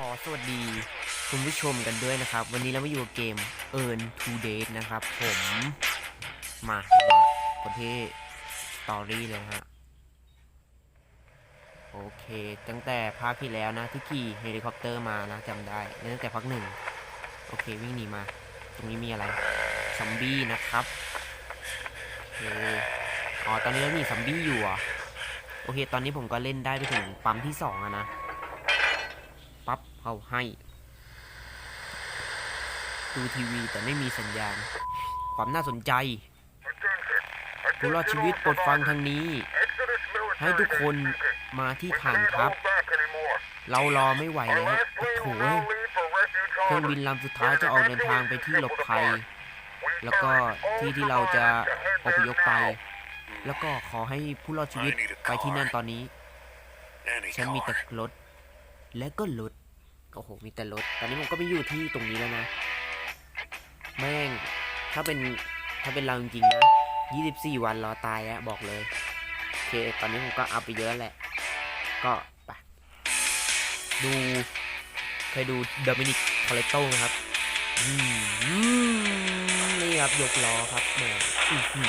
ขอสวัสดีคุณผู้ชมกันด้วยนะครับ วันนี้เรามาอยู่กับเกม Earn to Date นะครับ ผมมาประเทศสตอรี่เลยฮะโอเค ตั้งแต่ภาคที่แล้วนะที่ขี่เฮลิคอปเตอร์มานะจำได้ตั้งแต่ภาคหนึ่งโอเควิ่งหนีมา ตรงนี้มีอะไรซอมบี้นะครับโอเคอ๋อตอนนี้เราหนีซอมบี้อยู่อะโอเค ตอนนี้ผมก็เล่นได้ไปถึงปั๊มที่สองอะนะ เขาให้ ดูทีวีแต่ไม่มีสัญญาณ ความน่าสนใจผู้รอดชีวิตโปรดฟังทางนี้ ให้ทุกคนมาที่ฐานทัพเรารอไม่ไหวแล้วโอ้โหเครื่องบินลำสุดท้ายจะออกเดินทางไปที่หลบภัย แล้วก็ที่ที่เราจะอพยพไป แล้วก็ขอให้ผู้รอดชีวิตไปที่นั่นตอนนี้ ฉันมีแต่รถและก็รถ โอ้โห มีแต่รถ ตอนนี้ผมก็ไม่อยู่ที่ตรงนี้แล้วนะ แม่ง ถ้าเป็น ถ้าเป็นเราจริงๆนะ 24 วันรอตายอะบอกเลย โอเค ตอนนี้ผมก็อัพไปเยอะแหละ ก็ไปดู เคยดูโดมินิกคอเลโต้ไหมครับ อืมนี่ครับ ยกล้อครับแหมอื้อหื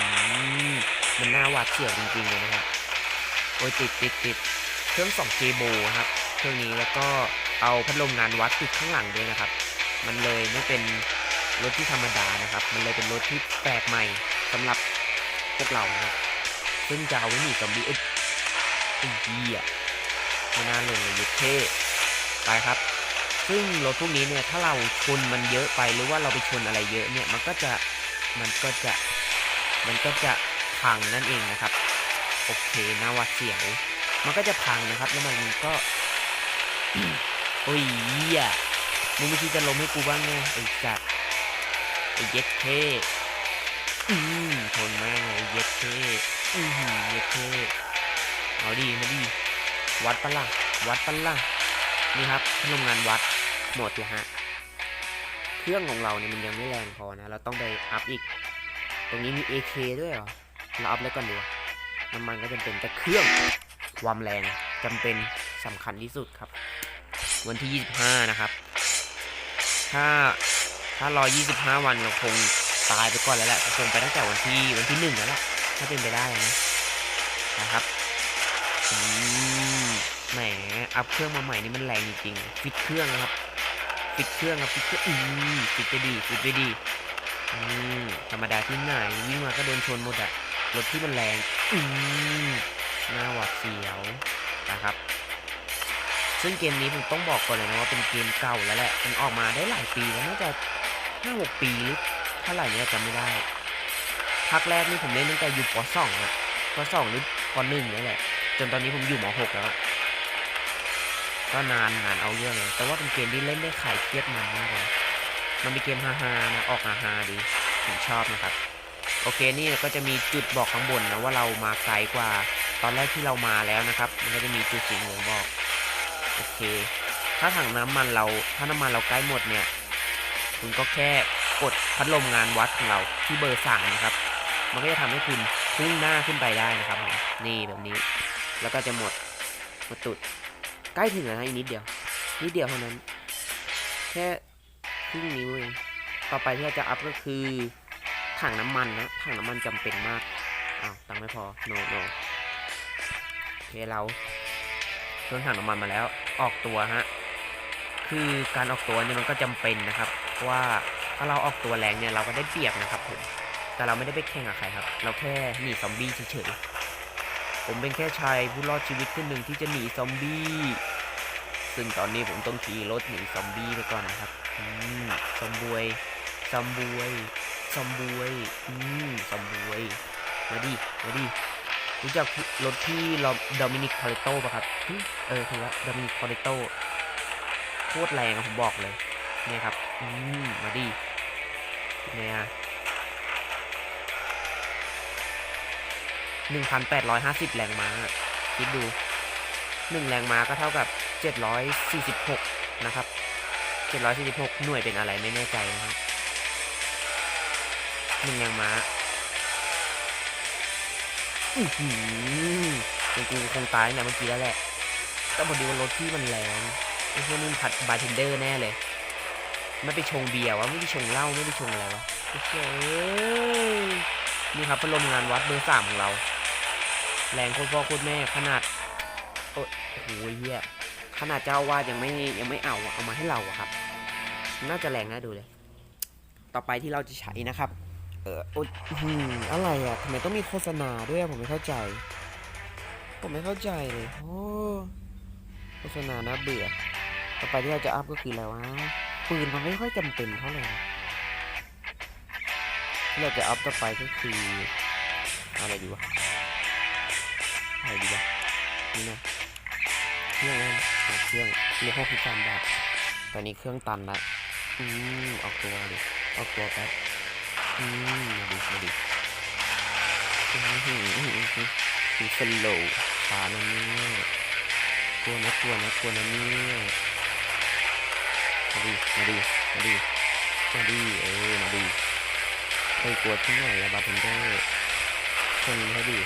อมันน่าหวาดเสียวจริงๆเลยนะครับ โอ้ยติดติดติดเครื่อง2 j โบครับ เครื่องนี้แล้วก็ เอาพัดลมงานวัดติดข้างหลังด้วยนะครับ มันเลยไม่เป็นรถที่ธรรมดานะครับ มันเลยเป็นรถที่แปลกใหม่สำหรับพวกเรานะครับซึ่งจะเอาไว้หนีซอมบี้เอ้ยไอ้เหี้ยไม่น่าลงเลยยุทธเท่ไปครับ ซึ่งรถพวกนี้เนี่ยถ้าเราชนมันเยอะไปหรือว่าเราไปชนอะไรเยอะเนี่ยมันก็จะมันก็จะมันก็จะพังนั่นเองนะครับ โอเคน่าหวัดเสียว มันก็จะพังนะครับ แล้วมันก็ โอ้ยเหี้ยมึงไม่คิดจะล้มให้กูบ้างไงไอ้จัดไอ้เย็ดเท่อืมทนมากไอ้เย็ดเท่อือหือเย็ดเท่เอาดีมาดีวัดปะล่ะวัดปะล่ะนี่ครับพนักงานวัดหมดแล้วฮะเครื่องของเราเนี่ยมันยังไม่แรงพอนะ เราต้องไปอัพอีก ตรงนี้มี AK ด้วยเหรอเราอัพแล้วก่อนดีกว่าน้ำมันก็จำเป็นแต่เครื่องความแรงจำเป็นสำคัญที่สุดครับ วันที่ 25 นะครับ ถ้าถ้ารอ 25 วันเราคงตายไปก่อนแล้วแหละคงไปตั้งแต่วันที่วันที่หนึ่งแล้วแหละถ้าเป็นไปได้นะนะครับอืมแหมอัพเครื่องมาใหม่นี่มันแรงจริงๆฟิตเครื่องนะครับฟิตเครื่องครับฟิตเครื่องอืมฟิตไปดีฟิตไปดีอืมธรรมดาที่ไหนวิ่งมาก็โดนชนหมดอะรถที่มันแรงอืมน่าหวาดเสียวนะครับ ซึ่งเกมนี้ผมต้องบอกก่อนเลยนะว่าเป็นเกมเก่าแล้วแหละ มันออกมาได้หลายปีแล้วน่าจะห้าหกปีหรือเท่าไหร่เนี่ยจำไม่ได้ภาคแรกนี่ผมเล่นตั้งแต่อยู่ป .2 อะป .2 หรือป .1 นี่แหละ จนตอนนี้ผมอยู่ม .6 แล้วก็นานนานเอาเรื่องเลยแต่ว่าเป็นเกมที่เล่นได้ขายเครียดมันมากเลยมันเป็นเกมฮาๆนะออกฮาๆดีผมชอบนะครับ โอเคนี่ก็จะมีจุดบอกข้างบนนะว่าเรามาไกลกว่าตอนแรกที่เรามาแล้วนะครับ มันก็จะมีจุดสีเหลืองบอก โอเค ถ้าถังน้ำมันเรา ถ้าน้ำมันเราใกล้หมดเนี่ย คุณก็แค่กดพัดลมงานวัดของเราที่เบอร์สามนะครับ มันก็จะทำให้คุณพุ่งหน้าขึ้นไปได้นะครับผมนี่แบบนี้ แล้วก็จะหมดหมดตุด ใกล้ถึงแล้วนะอีกนิดเดียว นิดเดียวเท่านั้น แค่ครึ่งนิ้วเอง ต่อไปที่เราจะอัพก็คือถังน้ำมันนะ ถังน้ำมันจำเป็นมาก อ้าว ตังไม่พอ โนโนโอเคเรา เครื่องถังน้ำมันมาแล้วออกตัวฮะคือการออกตัวเนี่ยมันก็จำเป็นนะครับเพราะว่าถ้าเราออกตัวแรงเนี่ยเราก็ได้เปรียบนะครับผมแต่เราไม่ได้ไปแข่งกับใครครับ เราแค่หนีซอมบี้เฉยๆผมเป็นแค่ชายผู้รอดชีวิตคนหนึ่งที่จะหนีซอมบี้ซึ่งตอนนี้ผมต้องขี่รถหนีซอมบี้ไปก่อนนะครับอืมซอมบวยซอมบวยซอมบวยอืมซอมบวยมาดิมาดิ รู้จักรถที่เราโดมินิกคาริโต้ป่ะครับเออคือว่าโดมินิกคาริโต้โคตรแรงผมบอกเลยเนี่ยครับอืมมาดิเนี่ยหนึ่งพันแปดร้อยห้าสิบแรงม้าคิดดูหนึ่งแรงม้าก็เท่ากับเจ็ดร้อยสี่สิบหกนะครับเจ็ดร้อยสี่สิบหกหน่วยเป็นอะไรไม่แน่ใจนะครับหนึ่งแรงม้า อือหือกูคงตายนี่ยเมื่อกี้แล้วแหละแต่พอดีว่ารถที่มันแรงไอ้พวกนี้มันผัดบาร์เทนเดอร์แน่เลย ไม่ไปชงเบียร์วะไม่ไปชงเหล้าไม่ไปชงอะไรวะโอ้โหนี่ครับพัดลมงานวัดเบอร์สามของเรา แรงโคตรพ่อโคตรแม่ขนาดโอ้โหเฮียขนาดเจ้าวาดยังไม่ยังไม่เอาอะเอามาให้เราอะครับ น่าจะแรงน่าดูเลย ต่อไปที่เราจะใช้นะครับ เออโอ๊ยอื้อหืออะไรอะทำไมต้องมีโฆษณาด้วยผมไม่เข้าใจ ผมไม่เข้าใจเลยโอ้โฆษณาน่าเบื่อ ต่อไปที่เราจะอัพก็คืออะไรวะปืนมันไม่ค่อยจำเป็นเท่าไหร่นะที่เราจะอัพต่อไปก็คืออะไรดีวะอะไรดีวะนี่นะเครื่องนั่นอะเครื่องเรียกห้องพิจารณ์ได้ตอนนี้เครื่องตันละอืมเอาตัวดิเอาตัวแป๊บ อืมมาดิมาดิอืมอืมอืมอืมอืมสโลว์ช้านะเนี่ยกลัวนะกลัวนะกลัวนะเนี่ยมาดิมาดิมาดิมาดิเออมาดิเคยกลัวที่ไหนอะบาร์เทนเดอร์ชนให้ดิ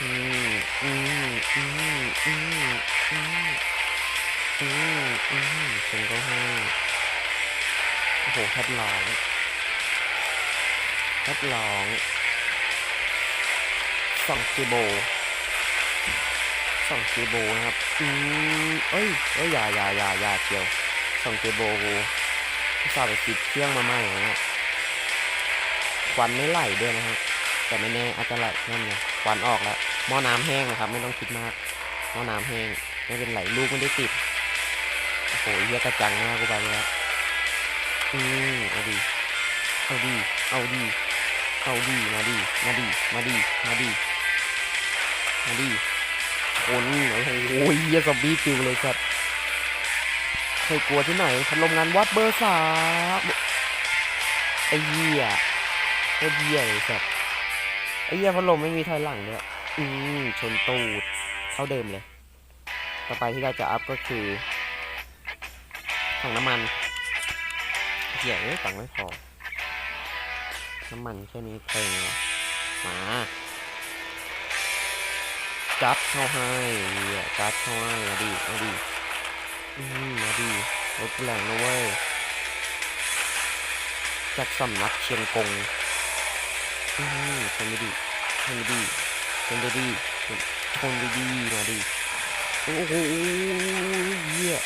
อืมอืมอืมอืมอืมอืมอืมฉันก็ให้ โอ้โหแคทร้องแคทร้องสองเจโบสองเจโบนะครับ อืมเอ้ยเอ้ยอย่าอย่าอย่าอย่าเชียวสองเจโบกูอุตสาห์ไปติดเครื่องมาใหม่อย่างเงี้ยควันไม่ไหลด้วยนะฮะแต่ไม่แน่อาจจะไหลนั่นไงควันออกแล้วหม้อน้ำแห้งนะครับ ไม่ต้องคิดมากหม้อน้ำแห้งไม่เป็นไรลูกไม่ได้ติดโอ้โหเหี้ยกระจังหน้ากูไปแล้ว อืมเอาดีเอาดีเอาดีเอาดีมาดีมาดีมาดีมาดีมาดีคนโอ้โหเหี้ยซอมบี้ปิวเลยครับเคยกลัวที่ไหนพัดลมงานวัดเบอร์สามไอ้เหี้ยโคตรเหี้ยเลยครับไอ้เหี้ยพัดลมไม่มีถอยหลังด้วยอืมชนตูดเท่าเดิมเลย ต่อไปที่เราจะอัพก็คือถังน้ำมัน เหี้ยเอ้ยตังค์ไม่พอ น้ำมันแค่นี้เพลงเหมาจัดเข้าให้เหี้ยจัดเข้าให้มาดิมาดิอืมมาดิรถแรงนะเว้ยจากสำนักเชียงกงอืมชนไม่ดีชนไม่ดีชนไม่ดีชนไม่ดีมาดีโอ้โหเหี้ย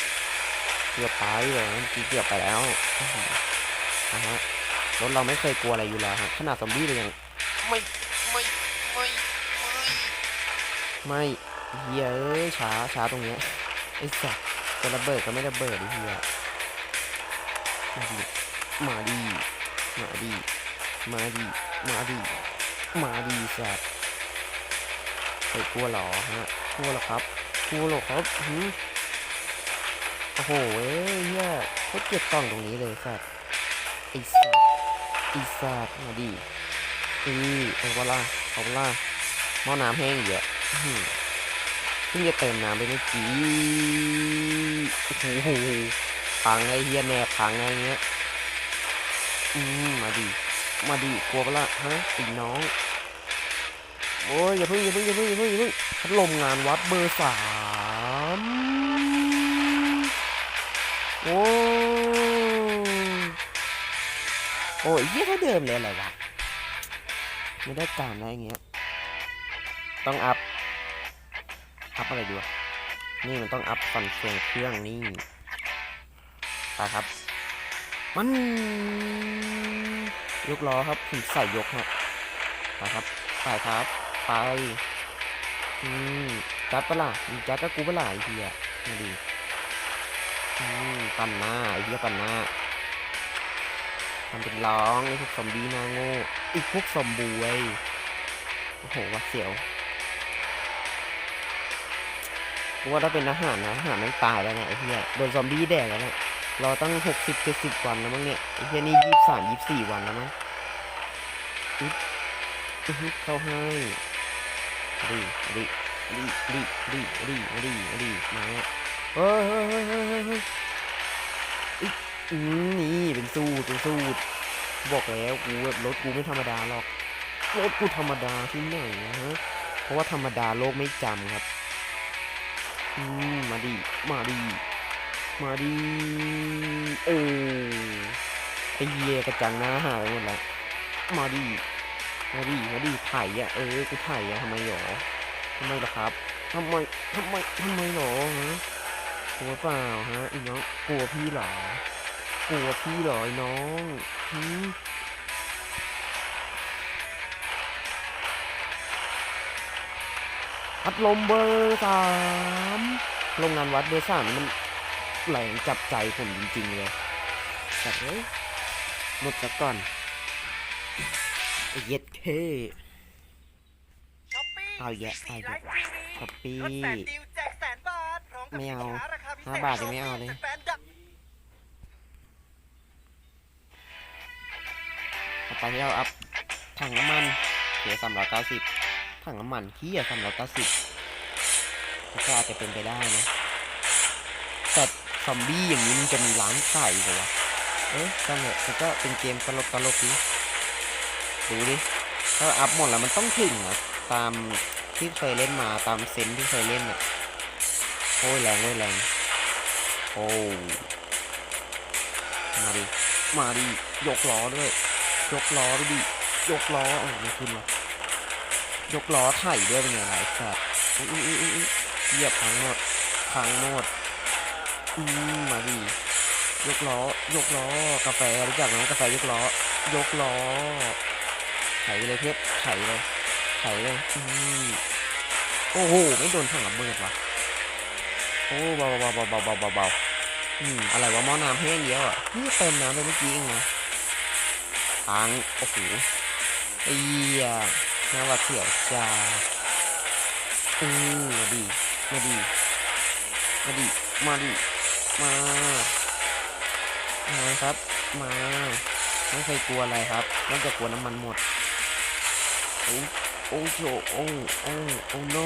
เกือบตายเลยเมื่อกี้เกือบไปแล้ว นะฮะรถเราไม่เคยกลัวอะไรอยู่แล้วฮะขนาดซอมบี้เลยยังไม่ไม่ไม่ไม่ไม่เหี้ยเอ้ยช้าช้าตรงเนี้ยไอ้สัสจะระเบิดก็ไม่ระเบิดไอ้เหี้ยมาดีมาดีมาดีมาดีมาดีสัตว์เคยกลัวหรอฮะกลัวหรอครับกลัวหรอครับหืมโอ้โหเอ้ยเฮียโคตรเก็บกล่องตรงนี้เลยสัตว์ ไอ้สัตว์ไอ้สัตว์มาดีอือเอาเวลาเอาเวลาหม้อน้ำแห้งเยอะเพิ่งจะเติมน้ำไปเมื่อกี้โอ้โหพังไอ้เฮียแนบพังไอ้เงี้ยอืมมาดีมาดิกลัวปะละฮะไอ้น้องโอ้ยอย่าเพิ่งอย่าเพิ่งอย่าเพิ่งอย่าเพิ่งอย่าเพิ่งพัดลมงานวัดเบอร์สามโอ้ อ้ยเยี่ยเท่าเดิมเลยอะไรวะ ไม่ได้การอะไรอย่างเงี้ย ต้องอัพ อัพอะไรดีวะ นี่มันต้องอัพฟันเฟืองเครื่องนี่ไปครับ มัน ยกล้อครับผมใส่ยกฮะไปครับ ไปครับ ไป อืมจัดปะล่ะมีจัดก็กูปะล่ะไอ้เหี้ยมาดีอืมปั่นหน้าไอ้เหี้ยปั่นหน้า ทำเป็นร้องไอ้พวกซอมบี้หน้าโง่อีกพวกซอมบวยโอ้โหว่าเสียวกูว่าถ้าเป็นอาหารนะอาหารมันตายแล้วนะไอ้เหี้ยโดนซอมบี้แดกแล้วเนะรอตั้งหกสิบเจ็ดสิบวันแล้วมั้งเนี่ยไอ้เหี้ยนี่ยี่สามยี่สี่วันแล้วมั้งอึ๊บอึ๊บเข้าให้รีรีรีรีรีรีรีมาเนี่ยเฮ้ยเฮ้ยเฮ้ยเฮ้ย อืมนี่เป็นสูตรเป็นสูตรบอกแล้วกูแบบรถกูไม่ธรรมดาหรอกรถกูธรรมดาที่ไหนนะฮะเพราะว่าธรรมดาโลกไม่จำครับอืมมาดิมาดิมาดิโอ้ไอเหี้ยกระจังหน้าหายไปหมดแล้วมาดิมาดิมาดิไถ่อะเออกูไถ่อะทำไมหรอทำไมล่ะครับทำไมทำไมทำไมหรอฮะกลัวเปล่าฮะไอ้น้องกลัวพี่หรอ กลัวพี่เหรอไอ้น้องหืมพัดลมเบอร์สามโรงงานวัดเบอร์สามนี่มันแหลงจับใจผมจริงๆเลยแต่เฮ้ยหมดซะก่อนไอ้เย็ดเท่ช้อปปี้เอาแยะเอาแยะช้อปปี้ลดแสนดิวแจกแสนบาทพร้อมกับไม่เอาสินค้ราคาพิเศษห้าบาทยังไม่เอาเลย ต่อไปที่เราอัพถังน้ำมันเสียสามร้อยเก้าสิบถังน้ำมันเฮียสามร้อยเก้าสิบก็อาจจะเป็นไปได้นะแต่ซอมบี้อย่างนี้มันจะมีร้านขายอีกเหรอวะเอ๊ะช่างเถอะมันก็เป็นเกมตลกตลกดีดูดิถ้าอัพหมดแล้วมันต้องถึงอะตามที่เคยเล่นมาตามเซนที่เคยเล่นอะโอ้ยแรงโอ้ยแรงโอ้มาดิมาดิยกล้อด้วย ยกล้อไปดิยกล้ออะไม่ขึ้นวะยกล้อไถ่ด้วยเป็นไงหลายสัตว์อุ้ยอุ้ยอุ้อุ้ยเหยียบพังหมดพังหมดอืมมาดิยกล้อยกล้อกาแฟรู้จักไหมกาแฟยกล้อยกล้อไถไปเลยเพื่อไถเลยไถเลยอืมโอ้โหไม่โดนถังระเบิดวะโอ้เบาเบาเบาเบาเบาเบาอืมอะไรวะหม้อน้ำแห้งเดียวอะนี่เติมน้ำไปเมื่อกี้เองนะ ทางโอ้โหไอ้เหี้ยน่าหวาดเสียวจ้าอืมมาดีมาดีมาดีมาดีมามาครับ มาไม่เคยกลัวอะไรครับนอกจากกลัวน้ำมันหมดโอ้โอ้โจโอ้โอ้โอ้ no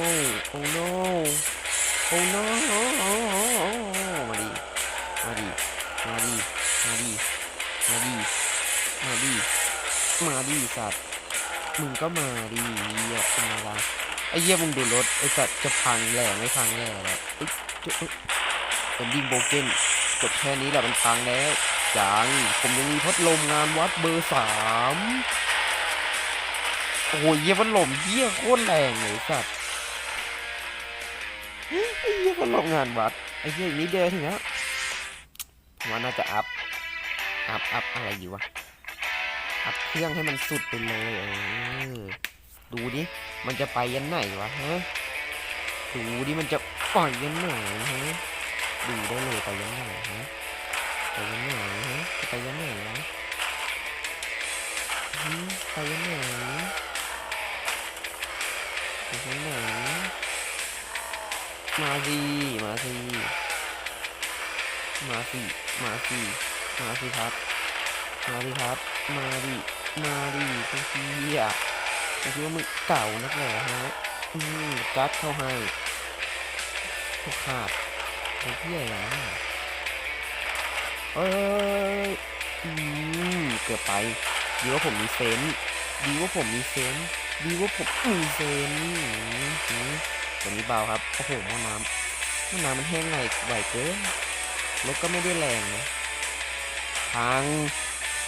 โอ้ no โอ้ no มาดิมาดิมาดิมาดิมาดิ มาดิ มาดิสัตว์ มึงก็มาดิเหี้ยเป็นไงล่ะไอ้เหี้ยมึงดูรถไอ้สัตว์จะพังแหล่ไม่พังแหล่แล้วเอ้ยเจ้าเอ้ยเป็นดิงโบเกนจบแค่นี้แหละมันพังแล้วยังผมยังมีพัดลมงานวัดเบอร์สามโอ้ยเหี้ยพัดลมเหี้ยโคตรแรงเลยสัตว์ไอ้เหี้ยพัดลมงานวัดไอ้เหี้ยอีกนิดเดียวถึงแล้วผมว่าน่าจะอัพ อัพอัพอะไรอยู่วะ อัพเครื่องให้มันสุดไปเลยเออดูดิ มันจะไปยันไหนวะฮะดูดิมันจะปล่อยยันไหนฮะดูได้เลยไปยันไหนฮะไปยังไหนฮะไปยังไหนวะไปยังไหนไปยังไหนมาสิมาสิมาสิมาสิมาสิครับมาดิครับ มาดิมาดิพวกพี่อะผมคิดว่ามึงเก่านักเหรอฮะอืมกัดเข้าให้พวกขาดพวกพี่อะไรนะเอ้ยอืมเกือบไปดีว่าผมมีเซนดีว่าผมมีเซนดีว่าผมมีเซนอืมตัวนี้เบาครับโอ้โหม้อน้ำม้อน้ำมันแห้งไหลไหวเกินรถก็ไม่ได้แรงนะพัง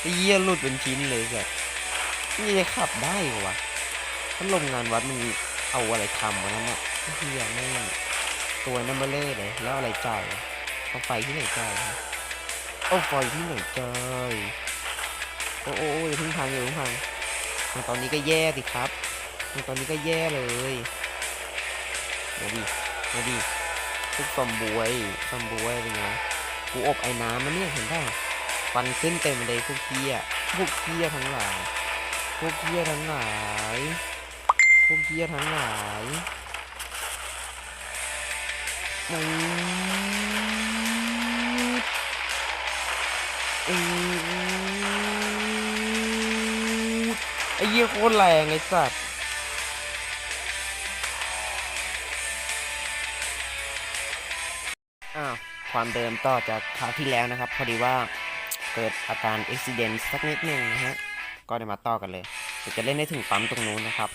ไอ้เยี่ยหลุดเป็นชิ้นเลยแบบนี่จะขับได้เหรอวะพัดลมงานวัดมึงเอาอะไรทำวะนั่นน่ะไอ้เฮียแม่งตัวนัมเบอร์เล่เลยแล้วอะไรจ่ายเอาไฟที่ไหนจ่ายเอาไฟที่ไหนใจายโอ้โอ้โอ้อย่าพิ่งพังอย่าพิ่งพังตอนนี้ก็แย่สิครับตอนนี้ก็แย่เลยมาดิมาดิพวกซอมบวยซอมบวยเป็นไงกูอบไอ้น้ำมันเนี่ยเห็นป่ะ ฟันขึ้นเต็มเลยพวกเกี้ยพวกเกี้ยทั้งหลาย พวกเกี้ยทั้งหลาย พวกเกี้ยทั้งหลายอืมอืมไอ้เหี้ยโคตรแรงไอ้สัตว์อ้าวความเดิมต่อจากคราวที่แล้วนะครับ พอดีว่า เกิดอาการอุบิเหตุสักนิดหนึ่งนะฮะ ก็ได้มาต่อกันเลยจะเล่นได้ถึงปั๊มตรงนู้นนะครับ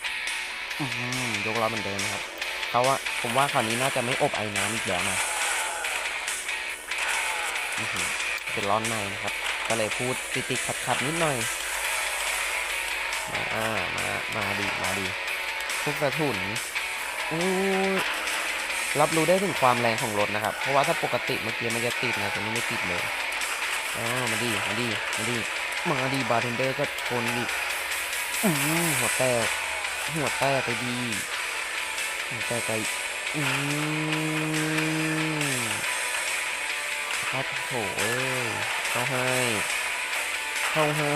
อืมยกล้อเหมือนเดิมนะครับเขาว่าผมว่าคราวนี้น่าจะไม่อบไอ้น้ำอีกแล้วนะอื้อหือเป็นร้อนในนะครับ ก็เลยพูดติดติดขัดขัดๆนิดหน่อย มาอ่ามามาดีมาดีพวกกระถุนอู้รับรู้ได้ถึงความแรงของรถนะครับ เพราะว่าถ้าปกติเมื่อกี้มันจะติดนะแต่นี่ไม่ติดเลย อ่ามาดีมาดีมาดีมาดีบาร์เทนเดอร์ก็ชนดิอือหัวแตกหัวแตกไปดีหัวแตกไปอืมครับโถเอ้ยเข้าให้เข้าให้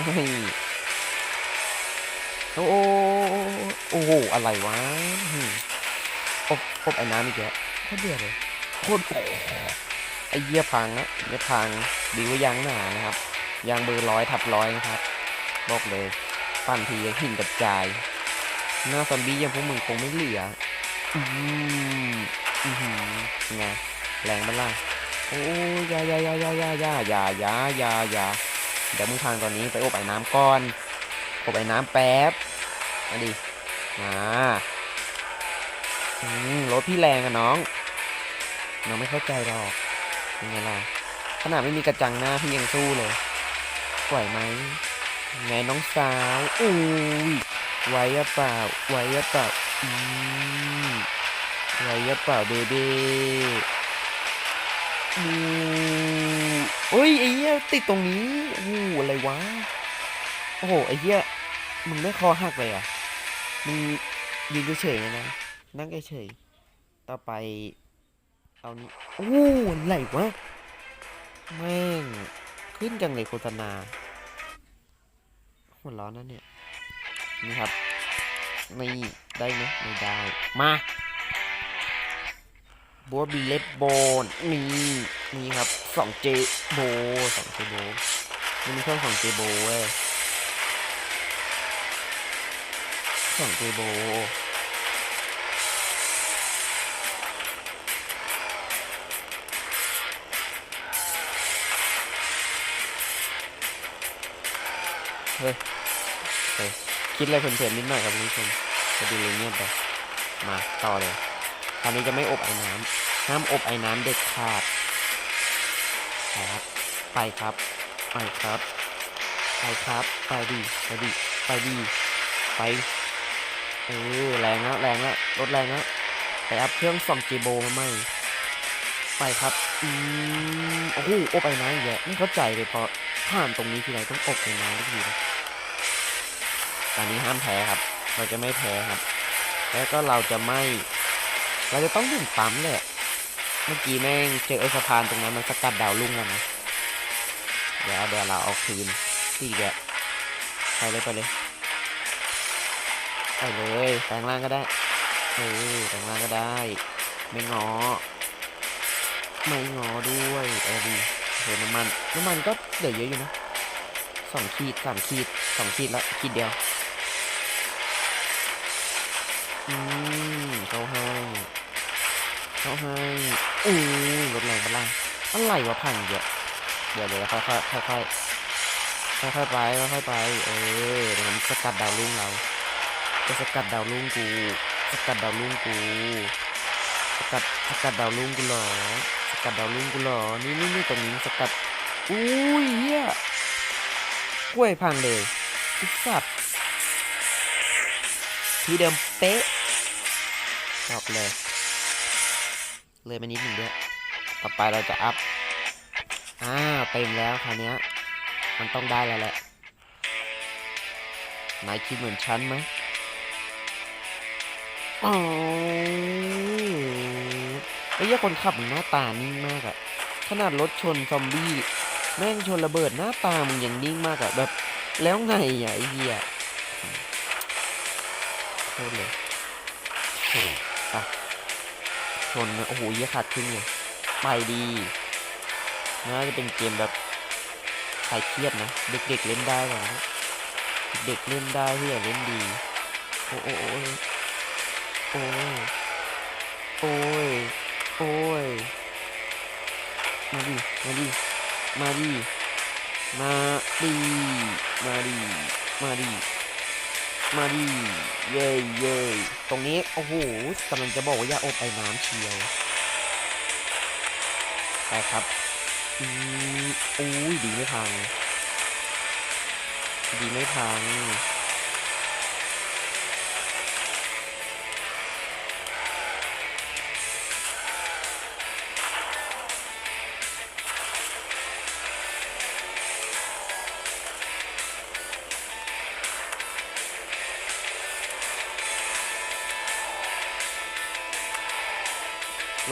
โอ้โอ้โอ้โหอะไรวะอืมอบอบไอ้น้ำอีกแล้วโคตรเดือดเลยโคตร ไอ้เยี่ยพังนะเยี่ยพังดีว่ายางหนานะครับยางเบอร์ร้อยทับร้อยนะครับบอกเลยปั้นทีหินกระจาย หน้าซอมบี้ยังพวกมึงคงไม่เหลืออืมอือหือไงแรงบ้าล่ะโอ้ยยายายายายายายายายายาเดี๋ยวมึงทางตอนนี้ไปอบไอ้น้ำก่อนอบไอ้น้ำแป๊บมาดิมาอืมรถพี่แรงอะน้อง น้องไม่เข้าใจหรอก เป็นไงล่ะขนาดไม่มีกระจังหน้าพี่ยังสู้เลยไหวไหมไงน้องสาวอุ้ยไหวอะเปล่าไหวอะเปล่าอืมไหวอะเปล่าเบเบ้อืมโอ้ยไอ้เหี้ยติดตรงนี้โอ้อะไรวะโอ้โหไอ้เหี้ยมึงไม่คอหักเลยอะมึงยืนเฉยๆนะนั่งเฉยต่อไป เอานี้โอ้อะไรวะแม่ง ขึ้นจังเลยโฆษณาหัวร้อนนะเนี่ย นี่ครับนี่ได้ไหมไม่ได้ มาบัวบีเลตโบนนี่นี่ครับสองเจโบสองเจโบนี่มีเครื่องสองเจโบเว้ยสองเจโบ เฮ้ยเฮ้ยคิดอะไรเพลินๆนิดหน่อยครับคุณผู้ชมจะดูเลยเงียบไปมาต่อเลยคราวนี้จะไม่อบไอ้น้ำห้ามอบไอ้น้ำเด็ดขาดครับไปครับไปครับไปครับไปดีไปดีไปดีไปเออแรงแล้วแรงแล้วรถแรงแล้วไปอัพเครื่องส่องจีโบมาใหม่ไปครับอืมโอ้โหอบไอ้น้ำแล้วไม่เข้าใจเลยพอผ่านตรงนี้ทีไรต้องอบไอ้น้ำทุกทีเลย ตอนนี้ห้ามแพ้ครับ เราจะไม่แพ้ครับ แล้วก็เราจะไม่ เราจะต้องถึงปั๊มแหละเมื่อกี้แม่งเจอไอ้สะพานตรงนั้นมันสกัดดาวลุ่งแล้วนะ เดี๋ยวเดี๋ยวเราเอาคืนที่แกะไปเลยไปเลยไปเลยแปลงร่างก็ได้เออแปลงร่างก็ได้ ไม่งอ ไม่งอด้วยเออดีเห็นน้ำมันน้ำมันก็เหลือเยอะอยู่นะสองขีดสามขีดสองขีดละขีดเดียว เขาให้อือรถแรงปะล่ะอะไรวะพังเยอะเดี๋ยวเดี๋ยวค่อยค่อยค่อยค่อยค่อยค่อยๆไปค่อยๆไป เออเดี๋ยวมันสกัดดาวรุ่งเรา จะสกัดดาวรุ่งกู สกัดดาวรุ่งกู สกัดสกัดดาวรุ่งกูหรอ สกัดดาวรุ่งกูหรอ นี่นี่นี่ตรงนี้สกัด อุ้ยเฮียกล้วยพังเลยอ้สัตว์ที่เดิมเป๊ะจบเลย เลยมานิดหนึ่งด้วย ต่อไปเราจะอัพ อ่าเต็มแล้วคราวเนี้ยมันต้องได้แล้วแหละนายคิดเหมือนฉันไหมอ๋อไอ้เหี้ยคนขับมึงหน้าตานิ่งมากอะขนาดรถชนซอมบี้ แม่งชนระเบิดหน้าตามึงยังนิ่งมากอะแบบ แล้วไงอะไอ้เหี้ยโทษเลย ชนนะโอ้โหเยี่ยขาดครึ่งเลยไปดีน่าจะเป็นเกมแบบใครเครียดนะ เด็กๆเล่นได้ก่อเด็กเล่นได้ที่อย่าเล่นดี โอ้โอ้โอ้ยโอ้ยโอ้ยโอ้ยมาดิมาดิมาดิมาดิมาดิมาดิ มาดีเย่เย่ตรงนี้ โอ้โหกำลังจะบอกว่าอย่าอไปน้ำเชียวไปครับอืออุ้ยดีไม่พัง ดีไม่พัง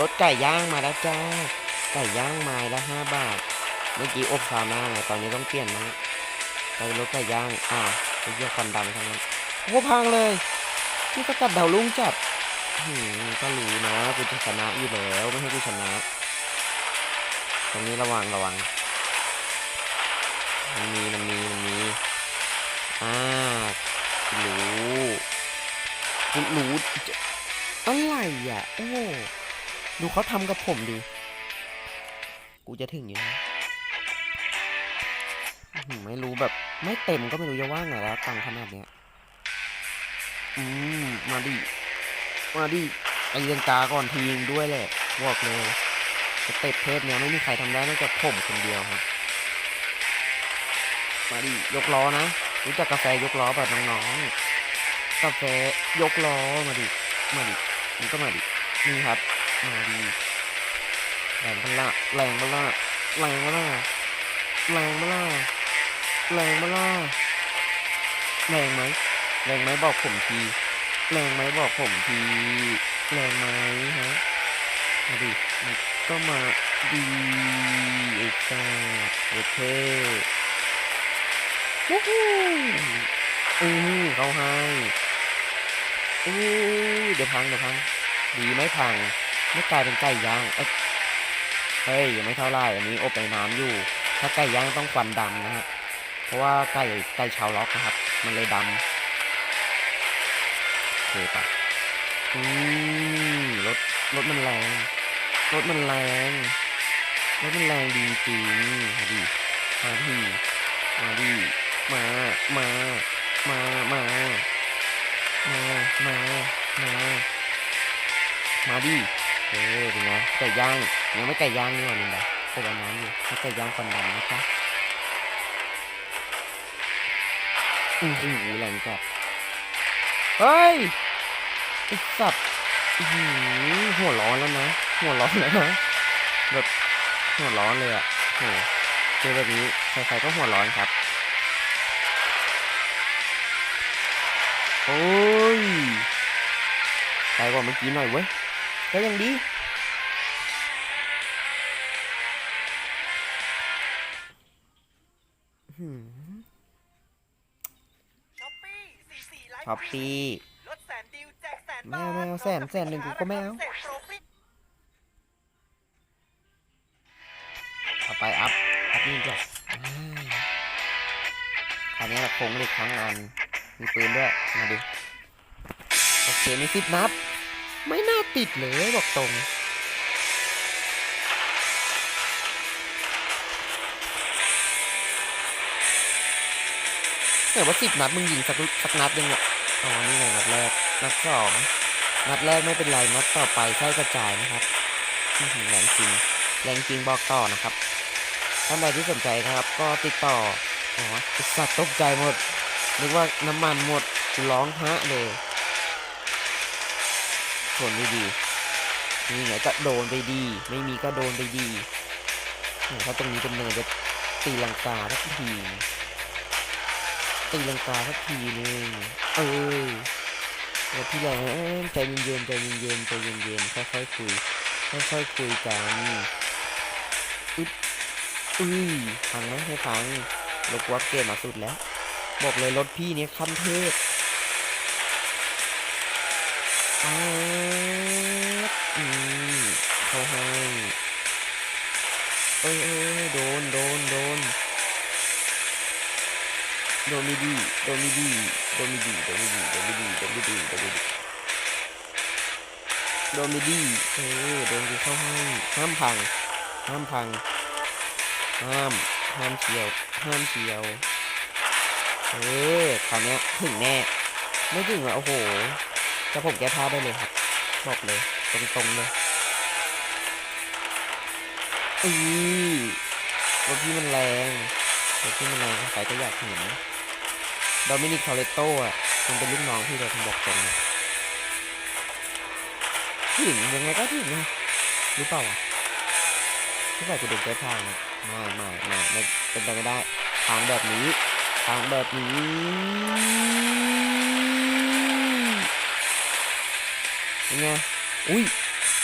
รถไก่ย่างมาแล้วจ้า ไก่ย่างไม้ละห้าบาท เมื่อกี้อบซาวน่าไงตอนนี้ต้องเปลี่ยนนะไปรถไก่ย่างอ้าไอ้เหี้ยควันดำทั้งนั้นโอ้พังเลยนี่ก็ตัดดาวลุ่งจัดหืมก็รู้นะกูจะชนะอยู่แล้วไม่ให้กูชนะ ตรงนี้ระวังระวัง มันมีมันมีมันมีอ่ารู้รู้อะไรอะ โอ้ ดูเขาทำกับผมดิ กูจะถึงอยู่นะไม่รู้แบบ ไม่เต็มก็ไม่รู้จะว่าไงแล้ว ตังค์ขนาดเนี้ย อืม มาดิ มาดิ ไอเรียนกาก่อนทีงด้วยแหละบอกเลยสเต็ปเทปเนี้ยไม่มีใครทำได้นอกจากผมคนเดียวครับ มาดิ ยกล้อนะ รู้จักกาแฟยกล้อแบบน้องๆกาแฟยกล้อมาดิ มาดิมันก็มาดิ นี่ครับ มาดีแรงมาละแรงมาละแรงมาละแรงมาละแรงมาละแรงไหมแรงไหมบอกผมทีแรงไหมบอกผมทีแรงไหมฮะมาดิก็มาดีไอ้จ้าโอเควู้ฮู้อือเขาให้อู้เดี๋ยวพังเดี๋ยวพังดีไม่พัง ไม่กลายเป็นไก่ย่าง เอ้ยเฮ้ยยังไม่เท่าไรอันนี้อบในน้ำอยู่ ถ้าไก่ย่างต้องควันดำนะฮะ เพราะว่าไก่ไก่ชาวล็อกนะครับ มันเลยดำโอเคปะอืมรถรถมันแรง รถมันแรง รถมันแรงดีจริงมาดิมาดิมาดิมา มา มา มา มา มา มา มาดิ เออเป็นไงไก่ย่างยังไม่ไก่ย่างนี่หว่านี่นะโคบน้ำอยู่ไม่ไก่ย่างควันดำนะจ๊ะอือหือแรงจัดเฮ้ยไอสัตว์อือหัวร้อนแล้วนะ หัวร้อนแล้วนะแบบหัวร้อนเลยอะโหเจอแบบนี้ใครๆก็หัวร้อนครับโอ้ยไกลกว่าเมื่อกี้หน่อยเว้ย ก็ยังดีหืมช้อปปี้สี่สี่ไลฟ์ช้อปปี้ลดแสนดิวแจกแสนไม่บาทเอาไม่เอาแสนแสนหนึ่งกูก็ไม่เอาเสร็จโปรฟิตเอาไปอัพ อัพนี่จ้ะอ่าอันนี้โครงเหล็กทั้งอัน มีปืนด้วย มาดิโอเค มีสิบนัดไม่น่า ติดเลยบอกตรงแต่ว่าสิบนัดมึงยิงสักสักนัดยังเนี่ยอ๋อนี่ไงนัดแรก นัดสองนัดแรกไม่เป็นไร นัดต่อไปใช้กระจายนะครับแรงจริง แรงจริงบอกต่อนะครับ ท่านใดที่สนใจนะครับ ก็ติดต่อ อ๋อสัตว์ตกใจหมด นึกว่าน้ำมันหมดร้องฮะเลย สนไม่ดีมีไงก็โดนไปดี ไม่มีก็โดนไปดีเนี่ยถ้าตรงนี้เป็นเนินจะตีลังกาสักทีตีลังกาสักทีนึงเออแล้วที่แรงใจเย็นๆใจเย็นๆใจเย็นๆค่อยๆคุยค่อยๆคุยกันอึดอุ้ยพังไหมให้พังลบวับเกมมาสุดแล้ว บอกเลยรถพี่เนี่ยขั้นเทพอา โดม่ดีโดม่ดีโดม่ดีโดม่ดีโดม่ดีโดม่ดีโดม่ดีโดม่ดีเออโดนกูเข้าให้ห้ามพัง ห้ามพัง ห้าม ห้ามเฉียว ห้ามเฉียว เออคราวเนี้ยถึงแน่ ไม่ถึงอะโอ้โห จะผมแก้ผ้าได้เลยครับ บอกเลย ตรงๆเลยอือรถที่มันแรงรถที่มันแรงใครก็อยากเห็น โดมินิก ทอเรโต้อะมันเป็นลูกน้องพี่เลยผมบอกตรงเลยถึงยังไงก็ถึงนะรือเปล่าวะไม่ใส่กูเด็กแก้ผ้านะไม่ไม่ไม่ไม่เป็นไปไม่ได้ทางแบบนี้ทางแบบนี้ยังไงอุ้ย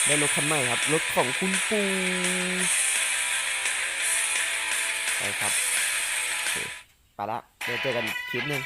ได้รถคันใหม่ครับรถของคุณปู่ไปครับไปละ เดี๋ยวเจอกันคลิปหนึ่ง